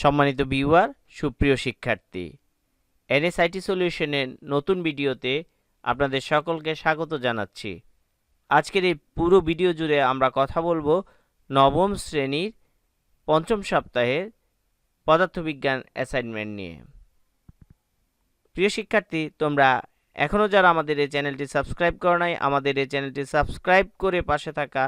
সম্মানিত ভিউয়ার, সুপ্রিয় শিক্ষার্থী, এনএসআইটি সলিউশনের নতুন ভিডিওতে আপনাদের সকলকে স্বাগত জানাচ্ছি। আজকের এই পুরো ভিডিও জুড়ে আমরা কথা বলব নবম শ্রেণির পঞ্চম সপ্তাহের পদার্থবিজ্ঞান অ্যাসাইনমেন্ট নিয়ে। প্রিয় শিক্ষার্থী, তোমরা এখনও যারা আমাদের এই চ্যানেলটি সাবস্ক্রাইব করো নাই, আমাদের এই চ্যানেলটি সাবস্ক্রাইব করে পাশে থাকা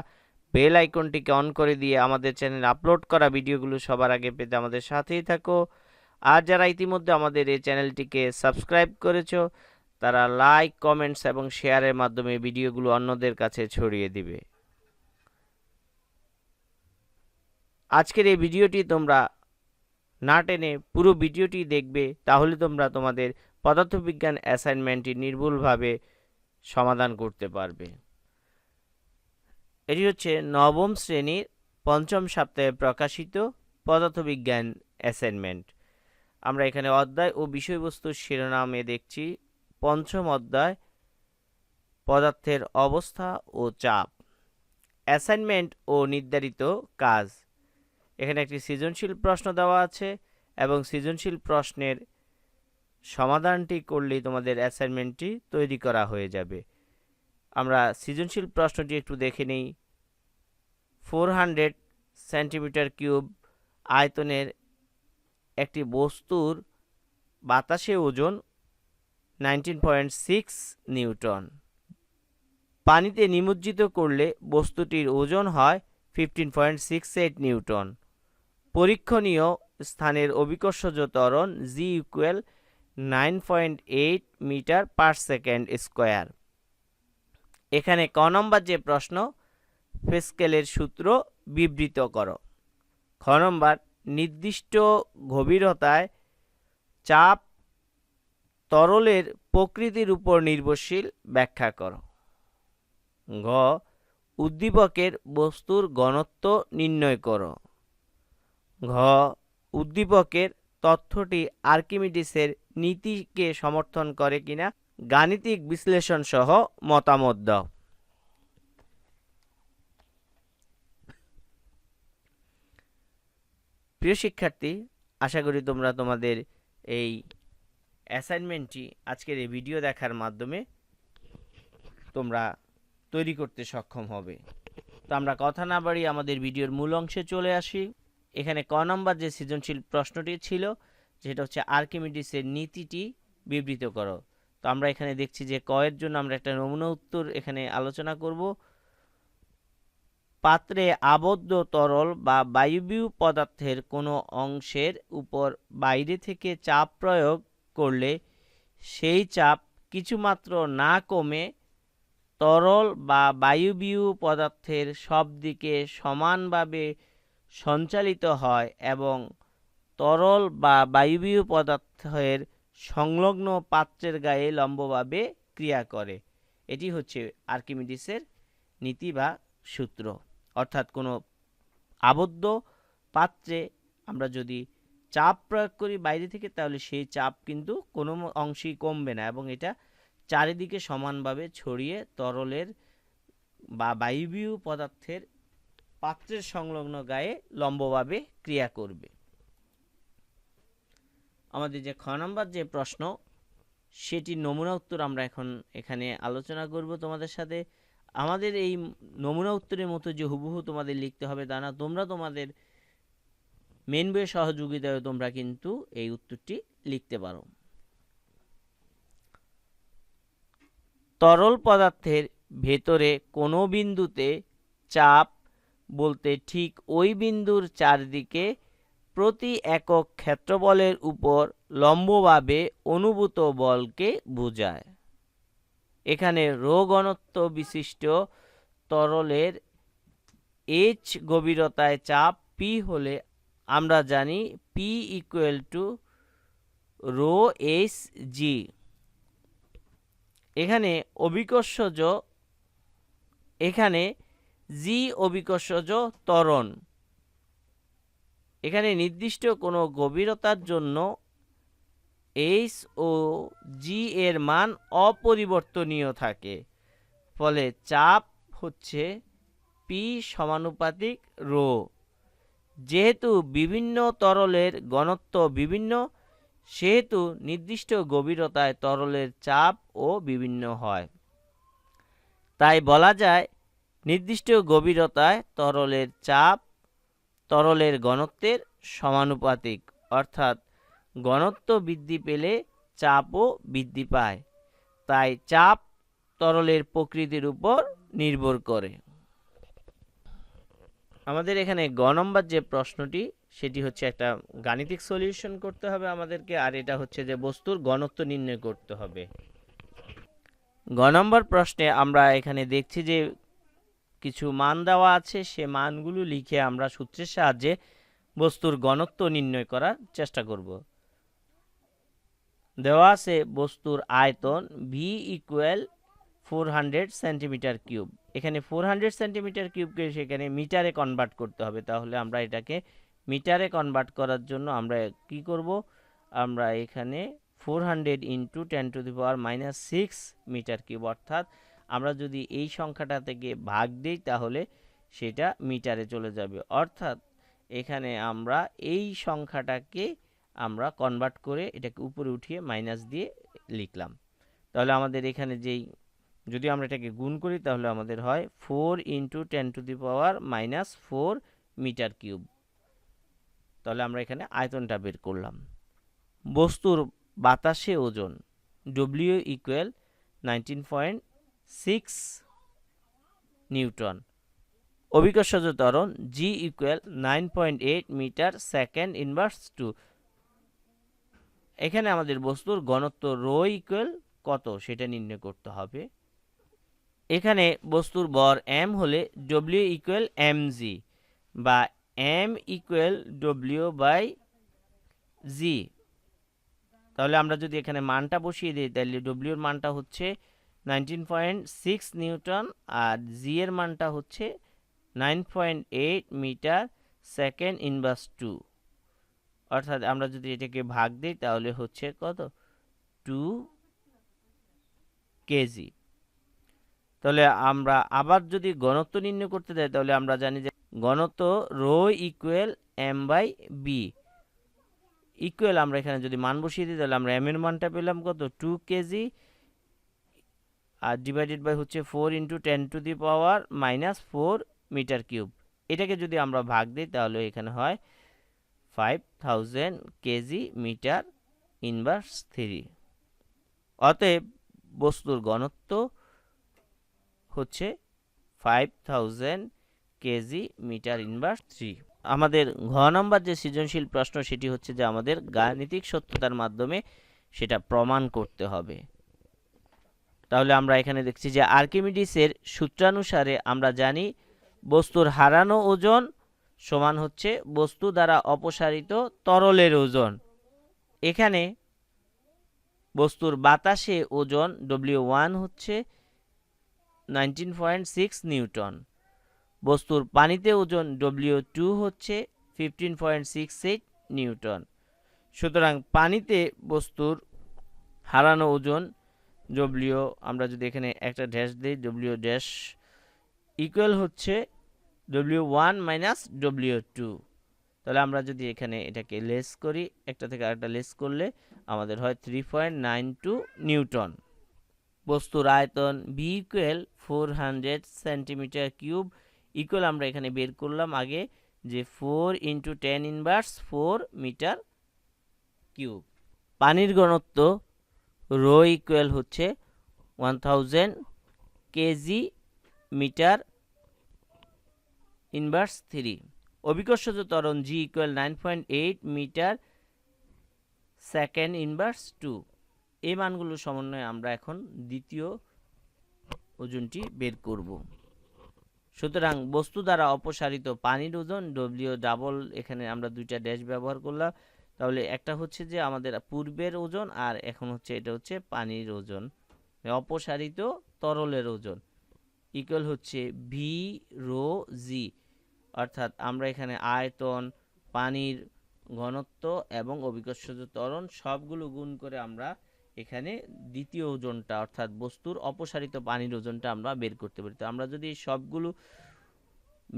বেল আইকনটিকে অন করে দিয়ে আমাদের চ্যানেল আপলোড করা ভিডিওগুলো সবার আগে পেতে আমাদের সাথেই থাকো। আর যারা ইতিমধ্যে আমাদের এই চ্যানেলটিকে সাবস্ক্রাইব করেছ, তারা লাইক, কমেন্টস এবং শেয়ারের মাধ্যমে ভিডিওগুলো অন্যদের কাছে ছড়িয়ে দিবে। আজকের এই ভিডিওটি তোমরা না টেনে পুরো ভিডিওটি দেখবে, তাহলে তোমরা তোমাদের পদার্থবিজ্ঞান অ্যাসাইনমেন্টটি নির্ভুলভাবে সমাধান করতে পারবে। এটি হচ্ছে নবম শ্রেণির পঞ্চম সপ্তাহে প্রকাশিত পদার্থবিজ্ঞান অ্যাসাইনমেন্ট। আমরা এখানে অধ্যায় ও বিষয়বস্তুর শিরোনামে দেখছি পঞ্চম অধ্যায়, পদার্থের অবস্থা ও চাপ। অ্যাসাইনমেন্ট ও নির্ধারিত কাজ। এখানে একটি সৃজনশীল প্রশ্ন দেওয়া আছে এবং সৃজনশীল প্রশ্নের সমাধানটি করলেই তোমাদের অ্যাসাইনমেন্টটি তৈরি করা হয়ে যাবে। আমরা সৃজনশীল প্রশ্নটি একটু দেখে নিই। ফোর হান্ড্রেড সেন্টিমিটার কিউব আয়তনের একটি বস্তুর বাতাসে ওজন নাইনটিন পয়েন্ট সিক্স নিউটন। পানিতে নিমজ্জিত করলে বস্তুটির ওজন হয় fifteen point six eight newton. পরীক্ষণীয় স্থানের অভিকর্ষজ ত্বরণ G equal nine point eight metre per second square এখানে ক নম্বর যে প্রশ্ন ফেস্কেলের সূত্র বিবৃত করো। খ নম্বর, নির্দিষ্ট গভীরতায় চাপ তরলের প্রকৃতির উপর নির্ভরশীল ব্যাখ্যা করো। ঘ, উদ্দীপকের বস্তুর ঘনত্ব নির্ণয় করো। ঘ, উদ্দীপকের তথ্যটি আর্কিমিডিসের নীতিকে সমর্থন করে কিনা গাণিতিক বিশ্লেষণ সহ মতামত দাও। প্রিয় শিক্ষার্থী, আশা করি তোমরা তোমাদের এই অ্যাসাইনমেন্টটি আজকের এই ভিডিও দেখার মাধ্যমে তোমরা তৈরি করতে সক্ষম হবে। তো আমরা কথা না বাড়িয়ে আমাদের ভিডিওর মূল অংশে চলে আসি। এখানে ক নম্বর যে সৃজনশীল প্রশ্নটি ছিল যেটা হচ্ছে আর্কিমিডিসের নীতিটি বিবৃত করো। তো আমরা এখানে দেখছি যে কয়ের জন্য আমরা একটা নমুনা উত্তর এখানে আলোচনা করব। পাত্রে আবদ্ধ তরল বা বায়ুবীয় পদার্থের কোনো অংশের উপর বাইরে থেকে চাপ প্রয়োগ করলে সেই চাপ কিছুমাত্র না কমে তরল বা বায়ুবীয় পদার্থের সব দিকে সমানভাবে সঞ্চালিত হয় এবং তরল বা বায়ুবীয় পদার্থের সংলগ্ন পাত্রের গায়ে লম্বভাবে ক্রিয়া করে। এটি হচ্ছে আর্কিমিডিসের নীতি বা সূত্র। অর্থাৎ কোনো আবদ্ধ পাত্রে আমরা যদি চাপ প্রয়োগ করি বাইরে থেকে, তাহলে সেই চাপ কিন্তু কোনো অংশেই কমবে না এবং এটা চারিদিকে সমানভাবে ছড়িয়ে তরলের বা বায়ুবীয় পদার্থের পাত্রের সংলগ্ন গায়ে লম্বভাবে ক্রিয়া করবে। আমাদের যে খ নম্বর যে প্রশ্ন, সেটির নমুনা উত্তর আমরা এখন এখানে আলোচনা করব তোমাদের সাথে। আমাদের এই নমুনা উত্তরের মতো যে হুবহু তোমাদের লিখতে হবে তা না, তোমরা তোমাদের মেন বইয়ের সহযোগিতায় তোমরা কিন্তু এই উত্তরটি লিখতে পারো। তরল পদার্থের ভেতরে কোনো বিন্দুতে চাপ বলতে ঠিক ওই বিন্দুর চারদিকে প্রতি একক ক্ষেত্রবলের উপর লম্বভাবে অনুভূত বলকে বোঝায়। এখানে রোগণত্ব বিশিষ্ট তরলের এইচ গভীরতায় চাপ পি হলে আমরা জানি P equal to rho S G এখানে অভিকর্ষজ, এখানে জি অভিকর্ষজ ত্বরণ। এখানে নির্দিষ্ট কোনো গভীরতার জন্য এইচ ও জি এর মান অপরিবর্তনীয় থাকে, ফলে চাপ হচ্ছে পি সমানুপাতিক রো। যেহেতু বিভিন্ন তরলের ঘনত্ব বিভিন্ন, সেহেতু নির্দিষ্ট গভীরতায় তরলের চাপ ও বিভিন্ন হয়। তাই বলা যায়, নির্দিষ্ট গভীরতায় তরলের চাপ তরলের ঘনত্বের সমানুপাতিক, অর্থাৎ ঘনত্ব বৃদ্ধি পেলে চাপও বৃদ্ধি পায়। তাই চাপ তরলের প্রকৃতির উপর নির্ভর করে। আমাদের এখানে গ নম্বর যে প্রশ্নটি, সেটি হচ্ছে একটা গাণিতিক সলিউশন করতে হবে আমাদেরকে, আর এটা হচ্ছে যে বস্তুর ঘনত্ব নির্ণয় করতে হবে। গ নম্বর প্রশ্নে আমরা এখানে দেখছি যে কিছু মান দেওয়া আছে, সে মানগুলো লিখে আমরা সূত্রের সাহায্যে বস্তুর ঘনত্ব নির্ণয় করার চেষ্টা করব। দেওয়া আছে বস্তুর আয়তন V equal four hundred centimetre cube এখানে ফোর হান্ড্রেড সেন্টিমিটার কিউবকে সেখানে মিটারে কনভার্ট করতে হবে। তাহলে আমরা এটাকে মিটারে কনভার্ট করার জন্য আমরা কি করব? আমরা এখানে four hundred into ten to the power minus six metre cube অর্থাৎ আমরা যদি এই সংখ্যাটা থেকে ভাগ দিই, তাহলে সেটা মিটারে চলে যাবে। অর্থাৎ এখানে আমরা এই সংখ্যাটাকে আমরা কনভার্ট করে এটাকে উপরে উঠিয়ে মাইনাস দিয়ে লিখলাম। তাহলে আমাদের এখানে যেই, যদি আমরা এটাকে গুণ করি তাহলে আমাদের হয় four into ten to the power minus four metre cube তাহলে আমরা এখানে আয়তনটা বের করলাম। বস্তুর বাতাসে ওজন W equal nineteen point six newton. অভিকর্ষজ ত্বরণ G equal nine point eight metre second inverse two এখানে আমাদের বস্তুর ঘনত্ব রো ইকুয়াল কত সেটা নির্ণয় করতে হবে। এখানে বস্তুর বর এম হলে ডব্লিউ ইকুয়াল এম জি বা M equal W by G তাহলে আমরা যদি এখানে মানটা বসিয়ে দিই, তাহলে ডব্লিউর মানটা হচ্ছে নাইনটিন পয়েন্ট সিক্স নিউটন আর জি এর মানটা হচ্ছে nine point eight metre second inverse two অর্থাৎ আমরা যদি এটাকে ভাগ দিই, তাহলে হচ্ছে কত? Two KG. তাহলে আমরা আবার যদি ঘনত্ব নির্ণয় করতে যাই, তাহলে আমরা জানি যে ঘনত্ব rho equal M by B equal আমরা এখানে যদি মান বসিয়ে দিই, তাহলে আমরা এম এর মানটা পেলাম কত? Two KG. R divided by হচ্ছে four into ten to the power minus four metre cube এটাকে যদি আমরা ভাগ দিই, তাহলে এখানে হয় five thousand KG metre inverse three অতএব বস্তুর ঘনত্ব হচ্ছে five thousand KG metre inverse three আমাদের ঘ নম্বর যে সৃজনশীল প্রশ্ন সেটি হচ্ছে যে আমাদের গাণিতিক সত্যতার মাধ্যমে সেটা প্রমাণ করতে হবে। তাহলে আমরা এখানে দেখছি যে আর্কিমিডিসের সূত্রানুসারে আমরা জানি বস্তুর হারানো ওজন সমান হচ্ছে বস্তু দ্বারা অপসারিত তরলের ওজন। এখানে বস্তুর বাতাসে ওজন ডব্লিউ ওয়ান হচ্ছে নাইনটিন পয়েন্ট সিক্স নিউটন। বস্তুর পানিতে ওজন ডব্লিউ টু হচ্ছে fifteen point six eight newton. সুতরাং পানিতে বস্তুর হারানো ওজন ডব্লিউ আমরা যদি এখানে একটা ড্যাশ দিই ডব্লিউ ড্যাশ ইকুয়াল হচ্ছে W one minus W two তাহলে আমরা যদি এখানে এটাকে লেস করি, একটা থেকে আরেকটা লেস করলে আমাদের হয় three point nine two newton. বস্তুর আয়তন B equal four hundred centimetre cube equal আমরা এখানে বের করলাম আগে যে four into ten inverse four metre cube পানির ঘনত্ব রো ইকুয়াল হচ্ছে one thousand KG metre inverse three. অভিকর্ষজ ত্বরণ G equal nine point eight metre second inverse two এই মানগুলো সমন্বয়ে আমরা এখন দ্বিতীয় ওজনটি বের করব। সুতরাং বস্তু দ্বারা অপসারিত পানির ওজন ডব্লিউ ডাবল এখানে আমরা দুইটা ড্যাশ ব্যবহার করলাম। তাহলে একটা হচ্ছে যে আমাদের পূর্বের ওজন আর এখন হচ্ছে এটা হচ্ছে পানির ওজন। অপসারিত তরলের ওজন। ইকুয়াল হচ্ছে ভি রো জি অর্থাৎ আমরা এখানে আয়তন, পানির ঘনত্ব এবং অভিকর্ষজ ত্বরণ, সবগুলো গুণ করে আমরা এখানে দ্বিতীয় ওজনটা অর্থাৎ বস্তুর অপসারিত পানির ওজনটা আমরা বের করতে পারি। তো আমরা যদি সবগুলো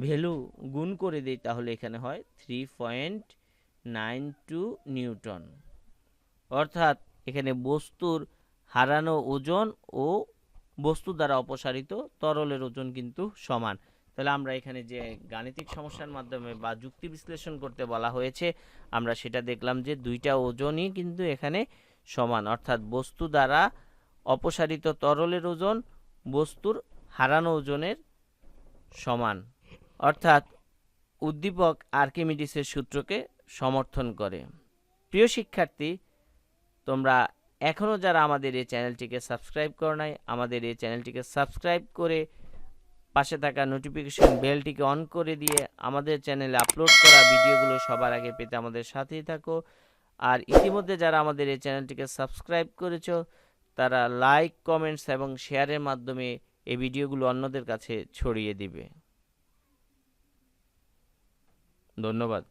ভ্যালু গুণ করে দিই, তাহলে এখানে হয় three point nine two newton. অর্থাৎ এখানে বস্তুর হারানো ওজন ও বস্তু দ্বারা অপসারিত তরলের ওজন কিন্তু সমান। তাহলে আমরা এখানে যে গাণিতিক সমস্যার মাধ্যমে বা যুক্তি বিশ্লেষণ করতে বলা হয়েছে, আমরা সেটা দেখলাম যে দুইটা ওজনই কিন্তু এখানে সমান। অর্থাৎ বস্তু দ্বারা অপসারিত তরলের ওজন বস্তুর হারানো ওজনের সমান। অর্থাৎ উদ্দীপক আর্কিমিডিসের সূত্রকে সমর্থন করে। প্রিয় শিক্ষার্থী, তোমরা এখনও যারা আমাদের এই চ্যানেলটিকে সাবস্ক্রাইব করো নাই, আমাদের এই চ্যানেলটিকে সাবস্ক্রাইব করে পাশে থাকা নোটিফিকেশন বেলটিকে অন করে দিয়ে আমাদের চ্যানেলে আপলোড করা ভিডিওগুলো সবার আগে পেতে আমাদের সাথেই থাকো। আর ইতিমধ্যে যারা আমাদের এই চ্যানেলটিকে সাবস্ক্রাইব করেছ, তারা লাইক কমেন্টস এবং শেয়ারের মাধ্যমে এই ভিডিওগুলো অন্যদের কাছে ছড়িয়ে দিবে। ধন্যবাদ।